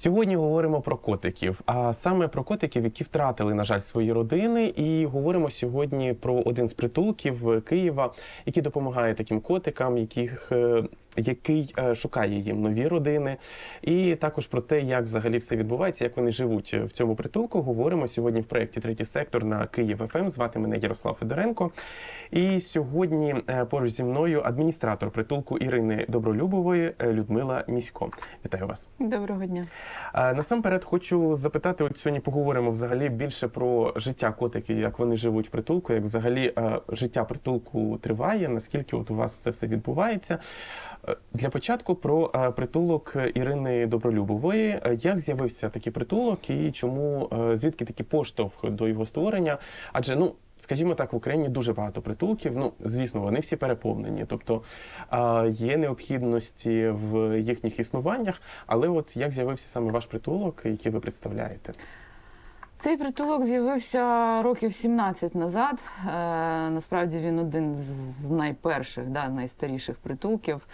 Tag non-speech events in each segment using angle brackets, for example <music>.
Сьогодні говоримо про котиків, а саме про котиків, які втратили, на жаль, свої родини. І говоримо сьогодні про один з притулків Києва, який допомагає таким котикам, яких. Який е, шукає їм нові родини, і також про те, як взагалі все відбувається, як вони живуть в цьому притулку. Говоримо сьогодні в проєкті Третій сектор на Київ ФМ. Звати мене Ярослав Федоренко. І сьогодні е, поруч зі мною адміністратор притулку Ірини Добролюбової е, Людмила Місько. Вітаю вас. Доброго дня. Насамперед хочу запитати, от сьогодні поговоримо взагалі більше про життя котиків, як вони живуть в притулку, як взагалі життя притулку триває, наскільки от у вас це все відбувається. Для початку про е, притулок Ірини Добролюбової. Е, Як з'явився такий притулок і чому е, звідки такий поштовх до його створення? Адже ну. Скажімо так, в Україні дуже багато притулків. Ну, звісно, вони всі переповнені. Тобто є необхідності в їхніх існуваннях. Але от як з'явився саме ваш притулок, який ви представляєте? Цей притулок з'явився років 17 назад. Е, насправді він один з найперших, да, найстаріших притулків.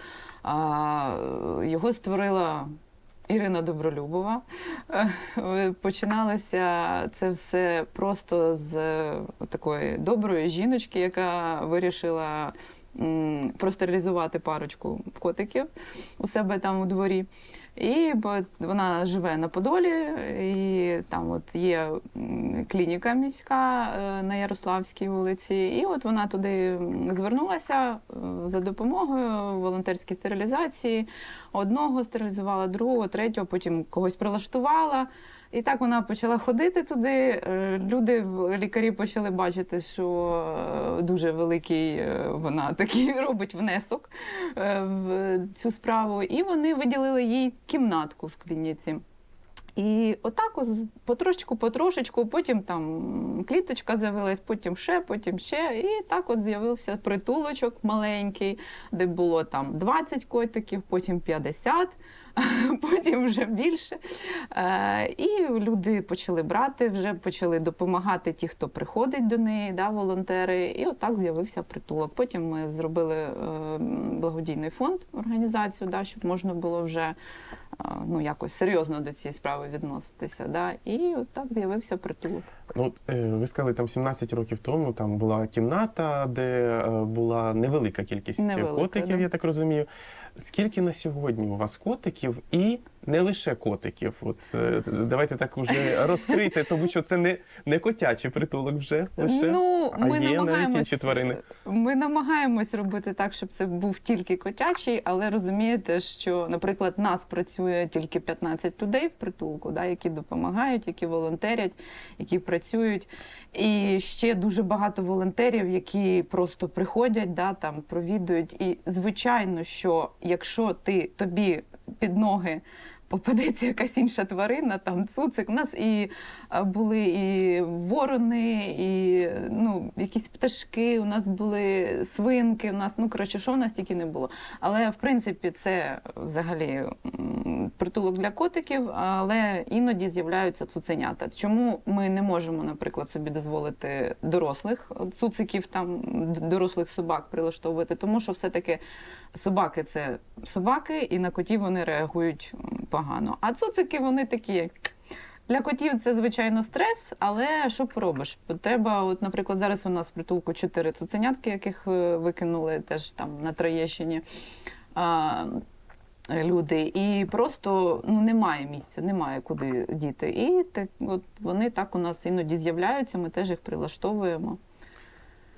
А, його створила Ірина Добролюбова. Е, Починалося це все просто з е, такої доброї жіночки, яка вирішила м, простерилізувати парочку котиків у себе там у дворі. І вона живе на Подолі, і там от є клініка міська е, на Ярославській вулиці. І от вона туди звернулася е, за допомогою волонтерській стерилізації. Одного стерилізувала, другого, третього, потім когось прилаштувала. І так вона почала ходити туди. Е, Люди, лікарі почали бачити, що дуже великий вона <laughs> такий робить внесок в цю справу. І вони виділили їй кімнатку в клініці. І отак ось потрошечку, потрошечку, потім там кліточка з'явилась, потім ще, потім ще. І так от з'явився притулочок маленький, де було там 20 котиків, потім 50, <laughs> потім вже більше. Е, і люди почали брати, вже почали допомагати ті, хто приходить до неї, да, волонтери. І отак з'явився притулок. Потім ми зробили е, благодійний фонд, організацію, да, щоб можна було вже е, ну, якось серйозно до цієї справи відноситися. Да. І от так з'явився притулок. Ну, е, ви сказали, там 17 років тому там була кімната, де е, була невелика кількість Невелика, котиків, да. я так розумію. Скільки на сьогодні у вас котиків і не лише котиків? От е, давайте так уже розкрити, тому що це не, не котячий притулок вже лише. Ну, а ми є навіть інші тварини. Ми намагаємось робити так, щоб це був тільки котячий, але розумієте, що, наприклад, нас працює тільки 15 людей в притулку, да, які допомагають, які волонтерять, які працюють. І ще дуже багато волонтерів, які просто приходять, да, там провідують. І звичайно, що якщо ти тобі під ноги попадеться якась інша тварина, там цуцик. У нас і були і ворони, і ну, якісь пташки, у нас були свинки, у нас, ну коротше, що в нас тільки не було. Але в принципі це взагалі притулок для котиків, але іноді з'являються цуценята. Чому ми не можемо, наприклад, собі дозволити дорослих цуциків, там дорослих собак прилаштовувати? Тому що все-таки собаки це собаки, і на котів вони реагують погано. А цуцики вони такі. Для котів це звичайно стрес, але що поробиш? Треба, от, наприклад, зараз у нас в притулку чотири цуценятки, яких е, викинули теж там на Троєщині. А, Люди, і просто ну немає місця, немає куди діти. І так, от вони так у нас іноді з'являються. Ми теж їх прилаштовуємо.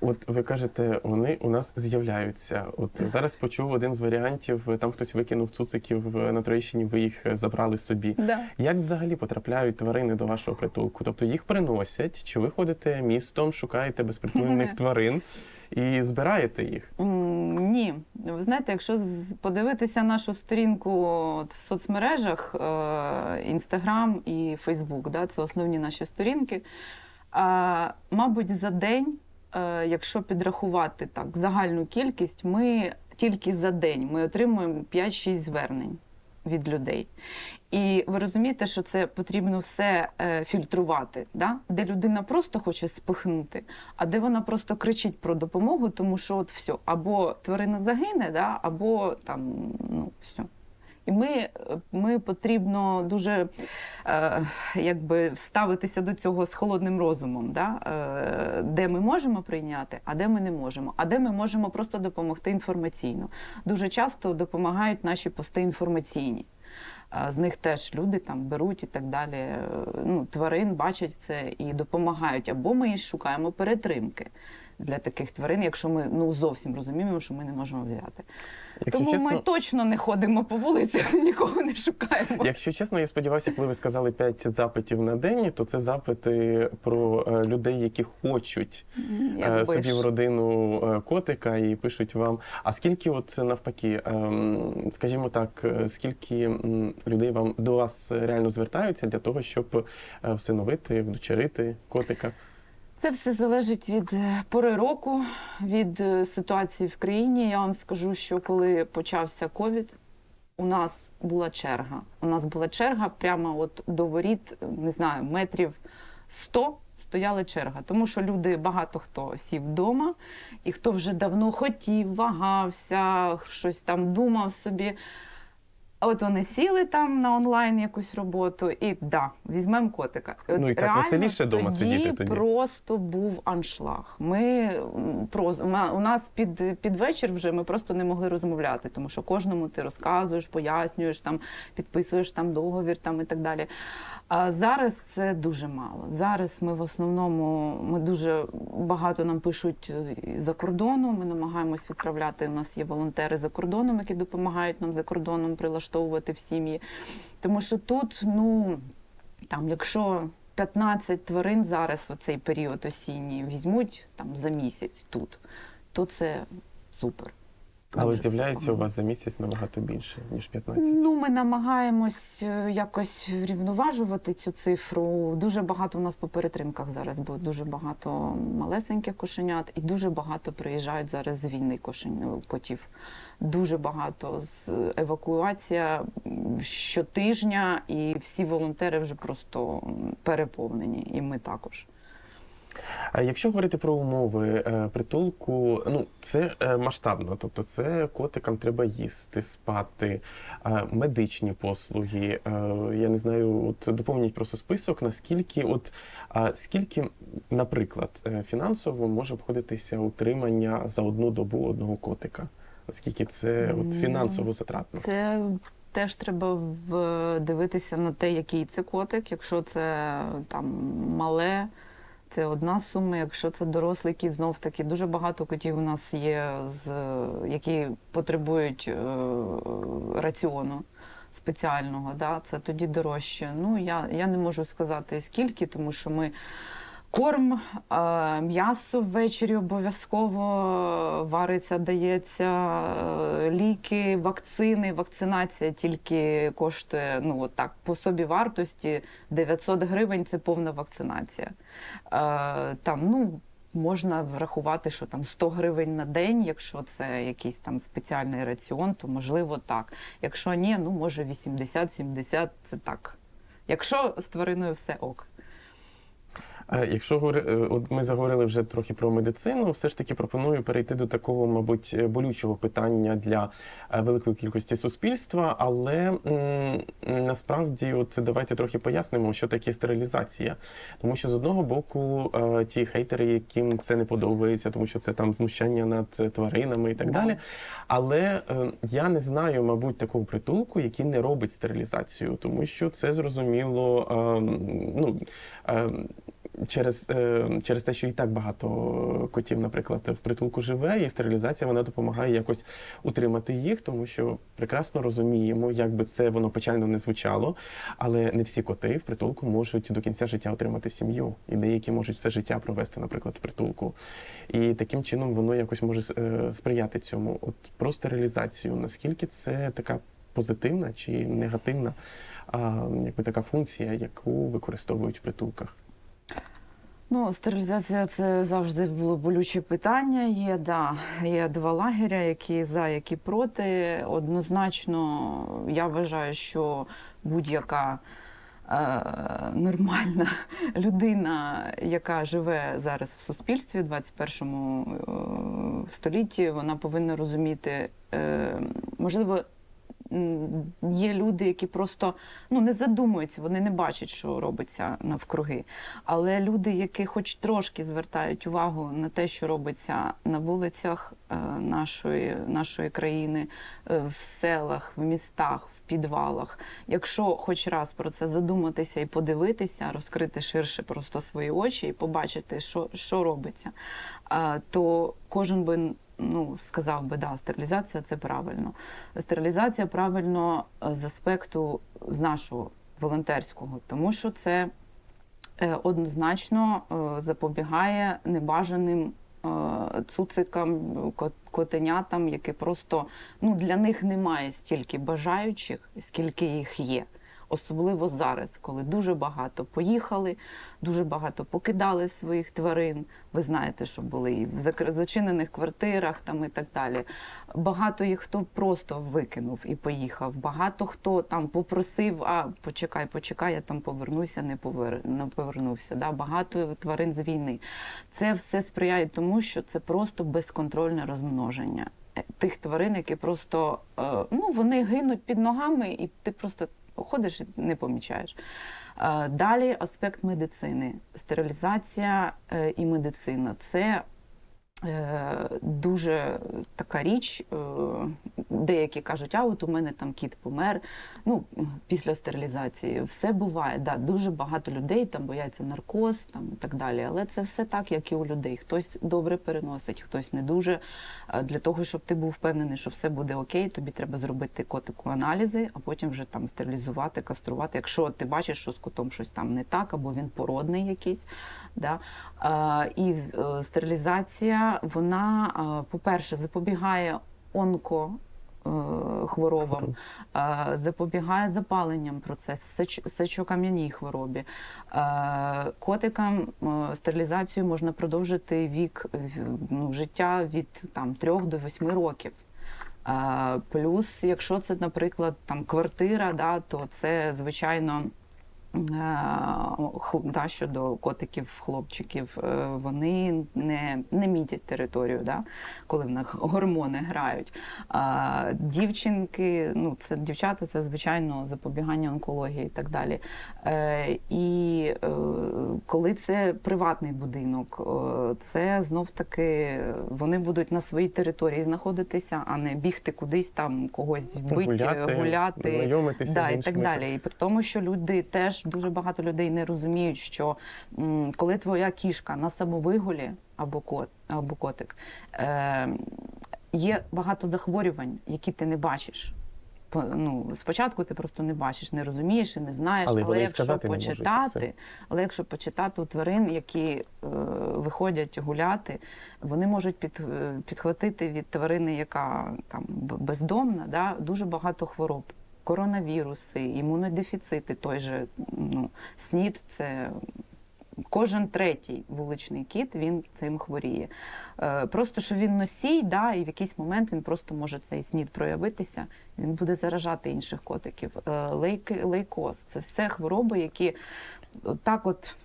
От ви кажете, вони у нас з'являються. От зараз почув один з варіантів. Там хтось викинув цуциків на Троєщині, ви їх е, забрали собі. Да. Як взагалі потрапляють тварини до вашого притулку? Тобто їх приносять, чи ви ходите містом, шукаєте безпритульних <laughs> тварин і збираєте їх? Ні, ви знаєте, якщо подивитися нашу сторінку от в соцмережах, Інстаграм і Фейсбук, да, це основні наші сторінки. А, мабуть, за день, е, якщо підрахувати так загальну кількість, ми тільки за день ми отримуємо 5-6 звернень від людей. І ви розумієте, що це потрібно все е, фільтрувати, да? де людина просто хоче спихнути, а де вона просто кричить про допомогу, тому що от все, або тварина загине, да? або там ну все. І ми, ми потрібно дуже е, якби ставитися до цього з холодним розумом, да? е, де ми можемо прийняти, а де ми не можемо, а де ми можемо просто допомогти інформаційно. Дуже часто допомагають наші пости інформаційні. Е, З них теж люди там беруть і так далі. е, Ну, тварин бачать це і допомагають. Або ми шукаємо перетримки для таких тварин, якщо ми ну зовсім розуміємо, що ми не можемо взяти. Якщо Тому чесно, ми точно не ходимо по вулицях, <laughs> нікого не шукаємо. Якщо чесно, я сподіваюся, коли ви сказали 5 запитів на день, то це запити про е, людей, які хочуть е, Якби собі ж. в родину е, котика і пишуть вам. А скільки, от навпаки, ем, скажімо так, скільки людей вам до вас реально звертаються для того, щоб всиновити, вдочерити котика? Це все залежить від е, пори року, від е, ситуації в країні. Я вам скажу, що коли почався ковід, у нас була черга. У нас була черга прямо от до воріт, е, не знаю, метрів 100 стояла черга. Тому що люди, багато хто сів вдома, і хто вже давно хотів, вагався, щось там думав собі. От вони сіли там на онлайн якусь роботу, і да, візьмемо котика. От Ну, і так реально веселіше дома тоді сидіти тоді. Просто був аншлаг. Ми ма- у нас під, під вечір вже ми просто не могли розмовляти, тому що кожному ти розказуєш, пояснюєш, там підписуєш там договір там і так далі. А зараз це дуже мало. Зараз ми в основному ми дуже багато нам пишуть е, за кордону. Ми намагаємось відправляти. У нас є волонтери за кордоном, які допомагають нам за кордоном прилаштовувати в сім'ї. Тому що тут, ну там, якщо 15 тварин зараз у цей період осінній візьмуть там за місяць тут, то це супер. Але з'являється у вас за місяць набагато більше, ніж 15. Ну, ми намагаємось е, якось врівноважувати цю цифру. Дуже багато у нас по перетримках зараз, бо дуже багато малесеньких кошенят, і дуже багато приїжджають зараз з війни кошень котів. Дуже багато з евакуація щотижня, і всі волонтери вже просто переповнені, і ми також. А якщо говорити про умови е, притулку, ну це е, масштабно, тобто це котикам треба їсти, спати, е, медичні послуги. Я не знаю, от доповніть просто список, наскільки, от скільки, наприклад, фінансово може обходитися утримання за одну добу одного котика? Наскільки це от фінансово затратно? Це теж треба дивитися на те, який це котик. Якщо це там мале, це одна сума. Якщо це дорослий кіт, знов таки дуже багато котів у нас є, з, які потребують е, раціону. Спеціального, да, це тоді дорожче. Ну я, я не можу сказати скільки, тому що ми корм, м'ясо ввечері обов'язково вариться, дається е, ліки, вакцини. Вакцинація тільки коштує ну так по собі вартості 900 гривень. Це повна вакцинація. Е, там ну. Можна врахувати, що там 100 гривень на день, якщо це якийсь там спеціальний раціон, то можливо так. Якщо ні, ну може 80-70 це так. Якщо з твариною все ок. Якщо е, от ми заговорили вже трохи про медицину, все ж таки пропоную перейти до такого, мабуть, е, болючого питання для е, великої кількості суспільства. Але насправді, от давайте трохи пояснимо, що таке стерилізація. Тому що з одного боку ті хейтери, яким це не подобається, тому що це там знущання над тваринами і так далі. Але я не знаю, мабуть, такого притулку, який не робить стерилізацію, тому що це зрозуміло. е, ну, е, Через, е, через те, що і так багато котів, наприклад, в притулку живе, і стерилізація вона допомагає якось утримати їх, тому що прекрасно розуміємо, як би це воно печально не звучало, але не всі коти в притулку можуть до кінця життя отримати сім'ю, і деякі можуть все життя провести, наприклад, в притулку. І таким чином воно якось може е, сприяти цьому. От про стерилізацію, наскільки це така позитивна чи негативна, а, якби така функція, яку використовують в притулках? Ну, стерилізація це завжди було болюче питання. Є, да, є два лагеря, які за, які проти. Однозначно, я вважаю, що будь-яка е, нормальна <laughs> людина, яка живе зараз в суспільстві, в 21 е, столітті, вона повинна розуміти, е, можливо, Є люди, які просто ну, не задумуються, вони не бачать, що робиться навкруги. Але люди, які хоч трошки звертають увагу на те, що робиться на вулицях е, нашої, нашої країни, е, в селах, в містах, в підвалах, якщо хоч раз про це задуматися і подивитися, розкрити ширше просто свої очі і побачити, що, що робиться, е, то кожен би ну, сказав би, да, стерилізація це правильно. Стерилізація правильно е, з аспекту з нашого волонтерського, тому що це е, однозначно е, запобігає небажаним цуцикам, котенятам, які просто ну, для них немає стільки бажаючих, скільки їх є. Особливо зараз, коли дуже багато поїхали, дуже багато покидали своїх тварин. Ви знаєте, що були і в зачинених квартирах там і так далі. Багато їх хто просто викинув і поїхав. Багато хто там попросив, а почекай, почекай, я там повернуся, не повер... не повернувся. Да? Багато тварин з війни. Це все сприяє тому, що це просто безконтрольне розмноження. е, Тих тварин, які просто е, ну, вони гинуть під ногами, і ти просто ходиш і не помічаєш. Е, Далі аспект медицини. Стерилізація е, і медицина це дуже така річ. е, Деякі кажуть, а от у мене там кіт помер. Ну, після стерилізації все буває. Да, дуже багато людей там бояться наркоз там, і так далі. Але це все так, як і у людей. Хтось добре переносить, хтось не дуже. Е, Для того, щоб ти був впевнений, що все буде окей, тобі треба зробити котику аналізи, а потім вже там стерилізувати, каструвати. Якщо ти бачиш, що з котом щось там не так, або він породний якийсь. Да? Е, І е, вона, по-перше, запобігає онко. Хворобам запобігає запаленням процесу, сеч- сечокам'яній хворобі. Котикам стерилізацію можна продовжити вік ну, життя від там, 3 до 8 років. Плюс, якщо це, наприклад, там квартира, да, то це звичайно. Е, Да, щодо котиків, хлопчиків, е, вони не, не мітять територію, да, коли в них гормони грають. А дівчинки, ну це дівчата, це звичайно запобігання онкології і так далі. Е, і е, коли це приватний будинок, е, це знов таки вони будуть на своїй території знаходитися, а не бігти кудись там когось вбити, Гуляти, гуляти, знайомитися да, з і так далі. І при тому, що люди теж дуже багато людей не розуміють, що коли твоя кішка на самовигулі або кот, або котик, е, є багато захворювань, які ти не бачиш. Ну, спочатку ти просто не бачиш, не розумієш і не знаєш, Але але, якщо почитати, але якщо почитати у тварин, які е, виходять гуляти, вони можуть під, е, підхватити від тварини, яка там бездомна, да, дуже багато хвороб. Коронавіруси, імунодефіцити, той же ну, СНІД це кожен третій вуличний кіт він цим хворіє. Е, Просто що він носій, да, і в якийсь момент він просто може цей снід проявитися, він буде заражати інших котиків. Е, Лейки, лейкоз це все хвороби, які так от.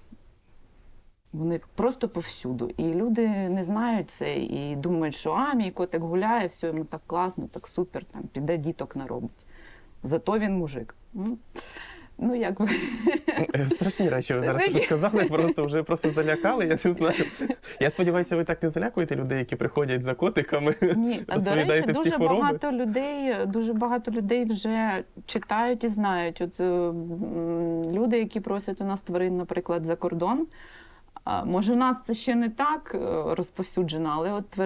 Вони просто повсюду. І люди не знають це і думають, що а, мій котик гуляє, все йому так класно, так супер, там піде діток наробить. Зато він мужик. Ну, Ну, як би. Е, Страшні речі ви зараз ви- сказали, просто вже просто залякали. Я не знаю. Я сподіваюся, ви так не залякуєте людей, які приходять за котиками. Ні, а до речі, дуже хвороби. багато людей, дуже багато людей вже читають і знають. От е, люди, які просять у нас тварин, наприклад, за кордон. Може, у нас це ще не так е, розповсюджено, але от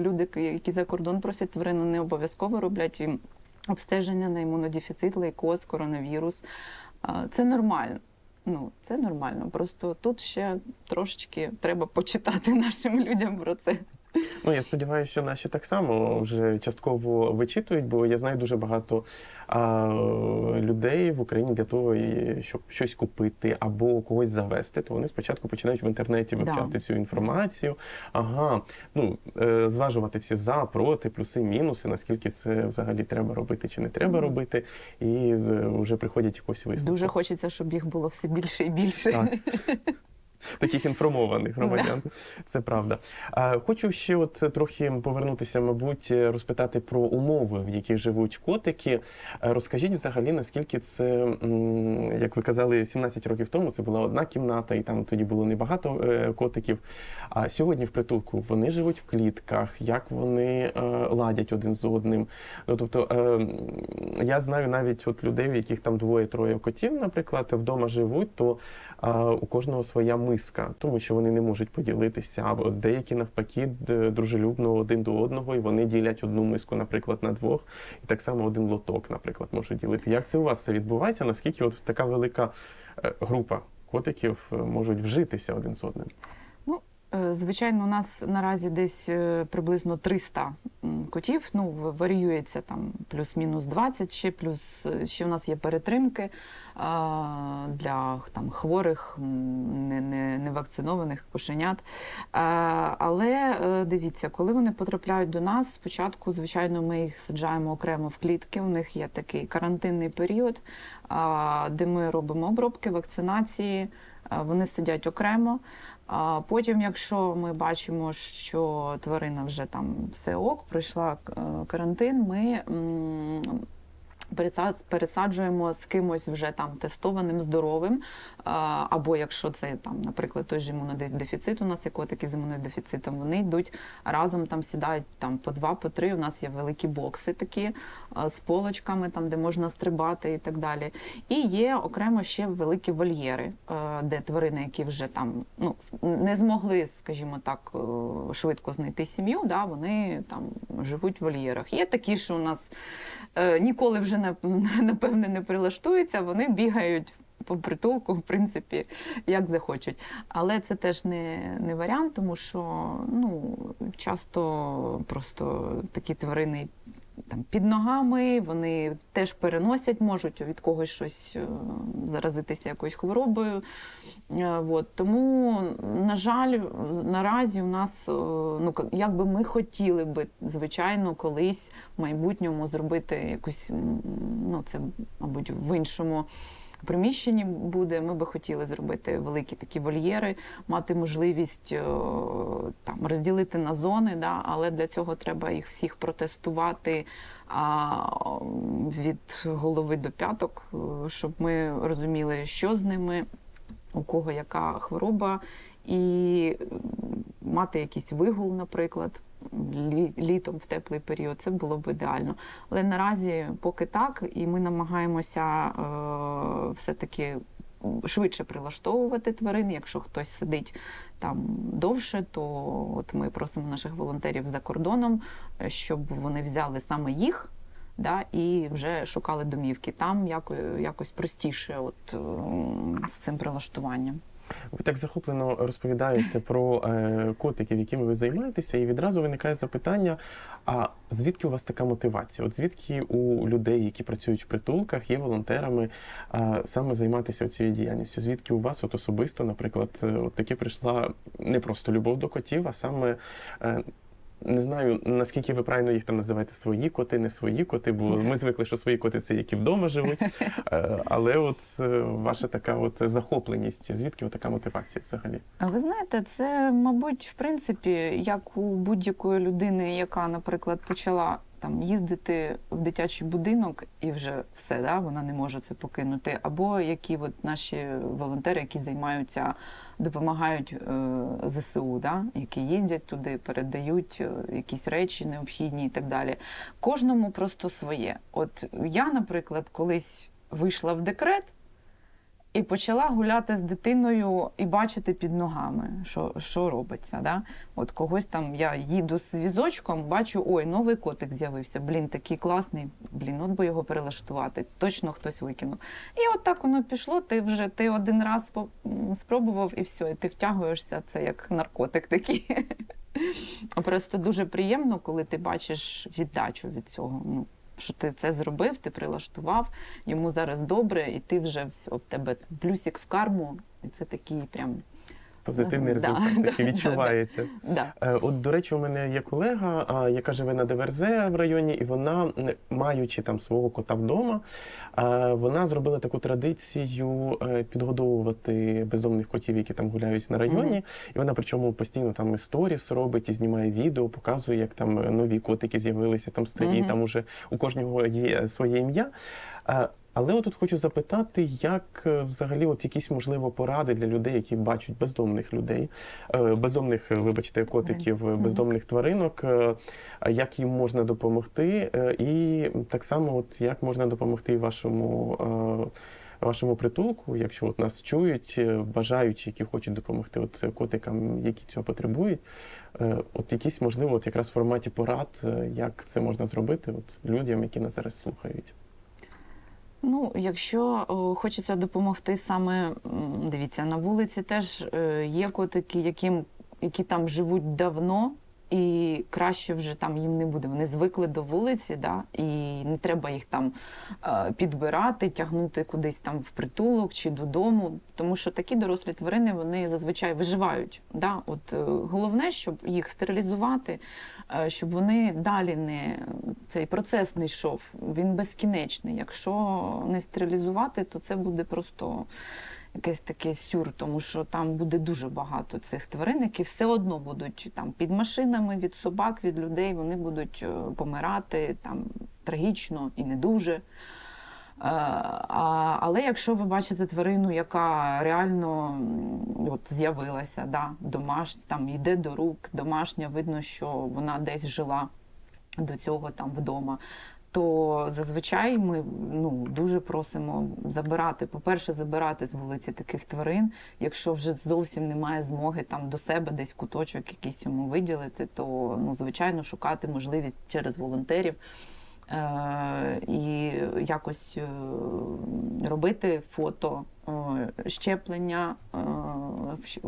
люди, які за кордон просять тварину, не обов'язково роблять їм обстеження на імунодефіцит, лейкоз, коронавірус. Це нормально. Ну, це нормально. Просто тут ще трошечки треба почитати <laughs> нашим людям про це. Ну, я сподіваюся, що наші так само вже частково вичитують, бо я знаю дуже багато а, людей в Україні для того, щоб щось купити або когось завести, то вони спочатку починають в інтернеті Да. вивчати всю інформацію. Ага, ну е, зважувати всі за, проти, плюси, мінуси, наскільки це взагалі треба робити чи не треба Мгм. робити, і е, вже приходять якось висновку. Дуже хочеться, щоб їх було все більше і більше. Так. <laughs> <laughs> таких інформованих громадян. Це правда. Хочу ще от трохи повернутися, мабуть, розпитати про умови, в яких живуть котики. Розкажіть взагалі, наскільки це, як ви казали, 17 років тому це була одна кімната, і там тоді було небагато е, котиків. А сьогодні в притулку вони живуть в клітках, як вони е, ладять один з одним. Ну тобто е, я знаю навіть от людей, в яких там двоє-троє котів, наприклад, вдома живуть, то у кожного своя миска, тому що вони не можуть поділитися. Або деякі навпаки дружелюбно один до одного, і вони ділять одну миску, наприклад, на двох, і так само один лоток, наприклад, можуть ділити. Як це у вас все відбувається? Наскільки от така велика е, група котиків е, можуть вжитися один з одним? Е, Звичайно, у нас наразі десь е, приблизно 300 котів. Ну, варіюється там плюс-мінус 20, ще плюс е, ще у нас є перетримки для там хворих, м, не, не, невакцинованих кошенят. Але дивіться, коли вони потрапляють до нас, спочатку, звичайно, ми їх саджаємо окремо в клітки. У них є такий карантинний період, де ми робимо обробки, вакцинації. Вони сидять окремо. А потім, якщо ми бачимо, що тварина вже там все ок, пройшла е, карантин, ми пересаджуємо з кимось вже там тестованим, здоровим. Або якщо це там, наприклад, той же імунодефіцит, у нас є котики з імунодефіцитом, вони йдуть разом там сідають там по два, по три. У нас є великі бокси такі з полочками, там де можна стрибати і так далі. І є окремо ще великі вольєри, де тварини, які вже там ну не змогли, скажімо так, е, швидко знайти сім'ю, да, вони там живуть в вольєрах. Є такі, що у нас е, ніколи вже не- <laughs> напевне не прилаштуються, вони бігають. По притулку, в принципі, як захочуть. Але це теж не, не варіант, тому що ну, часто просто такі тварини там, під ногами, вони теж переносять, можуть від когось щось е, заразитися якоюсь хворобою. Е, От. Тому, на жаль, наразі у нас, е, ну, як би ми хотіли би, звичайно, колись в майбутньому зробити якусь, ну, це, мабуть, в іншому. Приміщенні буде, ми би хотіли зробити великі такі вольєри, мати можливість е, там розділити на зони, да, але для цього треба їх всіх протестувати а, від голови до п'яток, е, щоб ми розуміли, що з ними, у кого яка хвороба, і мати якийсь вигул, наприклад. Літом в теплий період це було б ідеально. Але наразі поки так, і ми намагаємося е, все-таки швидше прилаштовувати тварин. Якщо хтось сидить там довше, то от ми просимо наших волонтерів за кордоном, е, щоб вони взяли саме їх. Да, і вже шукали домівки. Там яко, якось простіше от, з цим прилаштуванням. Ви так захоплено розповідаєте про е, котиків, якими ви займаєтеся, і відразу виникає запитання: а звідки у вас така мотивація? От звідки у людей, які працюють в притулках, є волонтерами, е, саме займатися цією діяльністю? Звідки у вас от особисто, наприклад, е, от таки прийшла не просто любов до котів, а саме. Е, не знаю, наскільки ви правильно їх там називаєте свої коти, не свої коти, бо <laughs> ми звикли, що свої коти це які вдома живуть. <laughs> Е, Але от е, ваша така от захопленість, звідки от така мотивація взагалі? А ви знаєте, це, мабуть, в принципі, як у будь-якої людини, яка, наприклад, почала там їздити в дитячий будинок і вже все, да, вона не може це покинути. Або які от наші волонтери, які займаються, допомагають е, ЗСУ, да, які їздять туди, передають е, якісь речі необхідні і так далі. Кожному просто своє. От я, наприклад, колись вийшла в декрет. І почала гуляти з дитиною і бачити під ногами, що, що робиться. Да? От когось там я їду з візочком, бачу, ой, новий котик з'явився. Блін, такий класний. Блін, от би його перелаштувати. Точно хтось викинув. І от так воно пішло. Ти вже ти один раз спробував і все, і ти втягуєшся. Це як наркотик такий. <laughs> Просто дуже приємно, коли ти бачиш віддачу від цього. Ну, що ти це зробив, ти прилаштував, йому зараз добре, і ти вже все, в тебе плюсик в карму, і це такий прям Позитивний результат да, <laughs> такий да, відчувається. Да. Е, От, до речі, у мене є колега, яка живе на ДВРЗ в районі, і вона, маючи там свого кота вдома, вона зробила таку традицію е, підгодовувати бездомних котів, які там гуляють на районі. І вона причому постійно там і сторіс робить, і знімає відео, показує, як там е, нові котики з'явилися, там старі, там уже у кожного є своє ім'я. Але отут хочу запитати, як е, взагалі от якісь можливо поради для людей, які бачать бездомних людей, е, бездомних, е, вибачте, котиків, бездомних тваринок, як їм можна допомогти, і так само, от як можна допомогти вашому. Вашому притулку, якщо от нас чують бажаючі, які хочуть допомогти от котикам, які цього потребують, от якісь можливо, от якраз в форматі порад, як це можна зробити от людям, які нас зараз слухають. Ну, якщо хочеться допомогти саме, дивіться, на вулиці теж е, є котики, яким, які там живуть давно, і краще вже там їм не буде. Вони звикли до вулиці, да, і не треба їх там е, підбирати, тягнути кудись там в притулок чи додому. Тому що такі дорослі тварини вони зазвичай виживають. Да? От, е, головне, щоб їх стерилізувати, е, щоб вони далі не цей процес не йшов. Він безкінечний. Якщо не стерилізувати, то це буде просто якесь таке сюр, тому що там буде дуже багато цих тварин, які все одно будуть там під машинами від собак, від людей. Вони будуть е, помирати там трагічно і не дуже. Е, але якщо ви бачите тварину, яка реально от, з'явилася, да, домашня, там йде до рук, домашня, видно, що вона десь жила до цього там вдома. То зазвичай ми ну дуже просимо забирати. По-перше, забирати з вулиці таких тварин. Якщо вже зовсім немає змоги там до себе десь куточок якийсь йому виділити, то ну звичайно шукати можливість через волонтерів. Е, і якось е, робити фото, е, щеплення,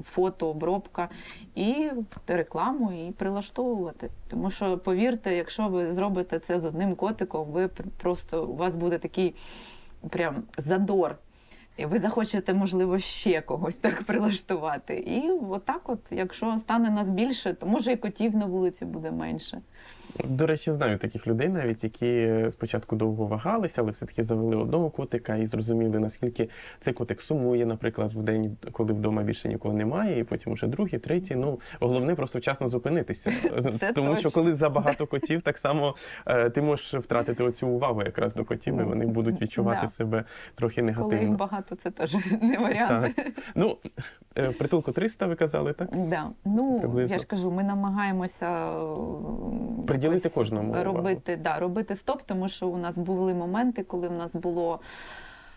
фотообробка і рекламу і прилаштовувати. Тому що повірте, якщо ви зробите це з одним котиком, ви просто у вас буде такий прям задор. І ви захочете, можливо, ще когось так прилаштувати. І отак, от, якщо стане нас більше, то може і котів на вулиці буде менше. До речі, знаю таких людей, навіть які спочатку довго вагалися, але все-таки завели одного котика і зрозуміли, наскільки цей котик сумує, наприклад, в день, коли вдома більше нікого немає, і потім уже другий, третій. Ну головне просто вчасно зупинитися. <laughs> Це Тому що точно. коли забагато котів, так само е, ти можеш втратити оцю увагу якраз до котів, і вони будуть відчувати Да. себе трохи Коли їх багато, це теж <laughs> не варіант. Так. Ну, е, притулку 300 ви казали, так? Да. Ну, Приблизно. я ж кажу, ми намагаємося е, Приділити кожному робити, да, робити стоп, тому що у нас були моменти, коли в нас було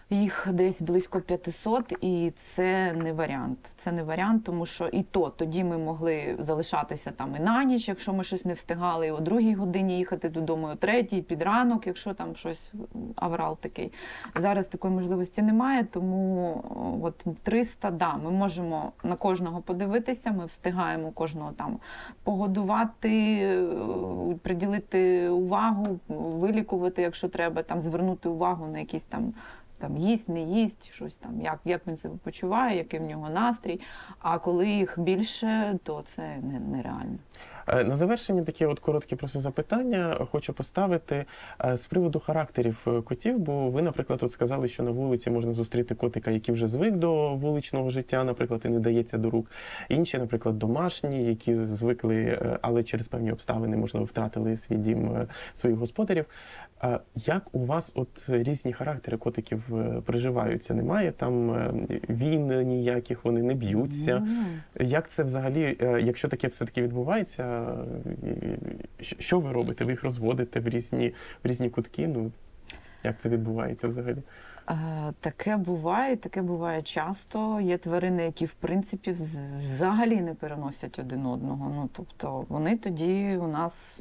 їх десь близько 500, і це не варіант. Це не варіант, тому що і то тоді ми могли залишатися там і на ніч, якщо ми щось не встигали, і о другій годині їхати додому, і о третій, під ранок, якщо там щось аврал такий. Зараз такої можливості немає, тому от 300, да, ми можемо на кожного подивитися, ми встигаємо кожного там погодувати, е, приділити увагу, вилікувати, якщо треба, там звернути увагу на якісь там. Там їсть, не їсть, щось там, як, як він себе почуває, який в нього настрій. А коли їх більше, то це не, нереально. Е, На завершення таке от коротке просто запитання хочу поставити е, з приводу характерів е, котів. Бо ви, наприклад, от сказали, що на вулиці можна зустріти котика, який вже звик до вуличного життя, наприклад, і не дається до рук. Інші, наприклад, домашні, які звикли, але через певні обставини, можливо, втратили свій дім своїх господарів. Як у вас от різні характери котиків приживаються? Немає там війн ніяких, вони не б'ються. Ну, Як це взагалі, якщо таке все-таки відбувається, е, що- що ви робите? Ви їх розводите в різні, в різні кутки? Ну, як це відбувається взагалі? Е, Таке буває, таке буває часто. Є тварини, які в принципі взагалі не переносять один одного. Ну тобто вони тоді у нас.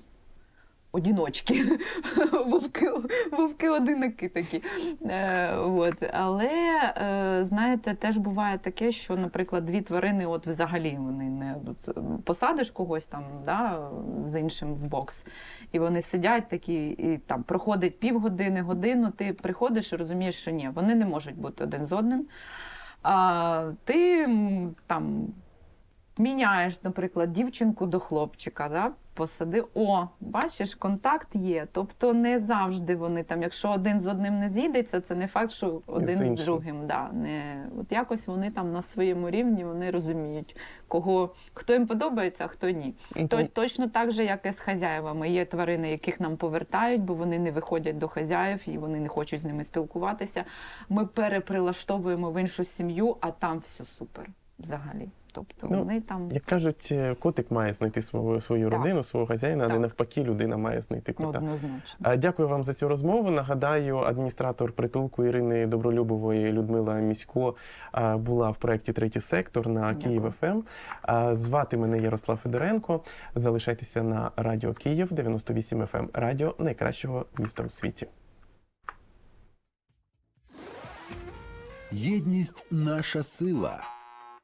Одіночки, <laughs> вовки, вовки одинаки такі. Е, от. Але е, знаєте, теж буває таке, що, наприклад, дві тварини, от взагалі вони не от, посадиш когось там да, з іншим в бокс, і вони сидять такі, і там проходить півгодини, годину, ти приходиш і розумієш, що ні, вони не можуть бути один з одним. А ти там міняєш, наприклад, дівчинку до хлопчика, да? Посади, о, бачиш, контакт є. Тобто не завжди вони там, якщо один з одним не зійдеться, це не факт, що один з, іншим. другим. Да, не, от якось вони там на своєму рівні вони розуміють, кого, хто їм подобається, а хто ні. То, точно так же, як і з хазяєвами. Є тварини, яких нам повертають, бо вони не виходять до хазяїв і вони не хочуть з ними спілкуватися. Ми переприлаштовуємо в іншу сім'ю, а там все супер взагалі. Тобто Ну, вони там Як кажуть, е, котик має знайти свою, свою Так. родину, свого хазяїна, а не навпаки, людина має знайти кота. однозначно. Дякую вам за цю розмову. Нагадаю, адміністратор притулку Ірини Добролюбової Людмила Місько була в проєкті Третій сектор на Дякую. Київ ФМ. Звати мене Ярослав Федоренко. Залишайтеся на радіо Київ 98 ФМ. Радіо найкращого міста у світі. Єдність наша сила,